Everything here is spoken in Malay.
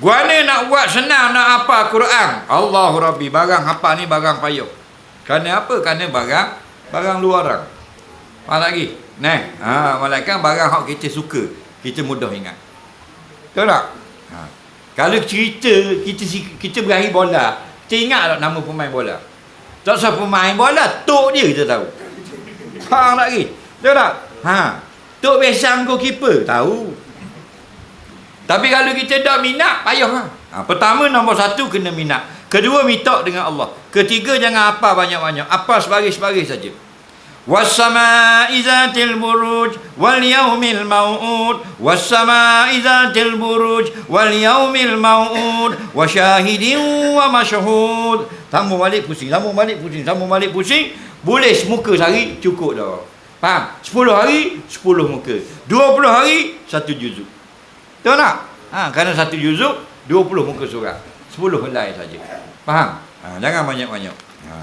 Guana nak buat senang nak apa Quran. Allahu Rabbi. Barang apa ni barang payah. Kerana apa? Kerana barang barang luaran. Faham lagi? Nah, ha, malaikat barang hak kita suka. Kita mudah ingat. Tahu tak? Ha. Kalau cerita kita kita berakhir bola, kita ingat tak nama pemain bola? Tak usah pemain bola, tok dia kita tahu. Tak lagi? Tahu tak? Ha. Tok Besang goalkeeper, tahu. Tapi kalau kita tak minat, payah lah. Ha, pertama, nombor satu, kena minat. Kedua, minta dengan Allah. Ketiga, jangan apa banyak-banyak. Apa sebaris-sebaris saja. وَالسَّمَاءِ ذَاتِ الْبُرُوجِ وَالْيَوْمِ الْمَوْعُودِ وَالسَّمَاءِ ذَاتِ الْبُرُوجِ وَالْيَوْمِ الْمَوْعُودِ وَشَاهِدٍ وَمَشْهُودٍ Sambung balik pusing, sambung balik pusing, sambung balik pusing. Boleh semuka sehari, cukup dah. Faham? 10 hari, 10 muka. 20 hari, satu juzuk. Tahu tak? Ha, kerana satu juzuk, 20 muka surat. 10 helai saja. Faham? Ha, jangan banyak-banyak. Ha.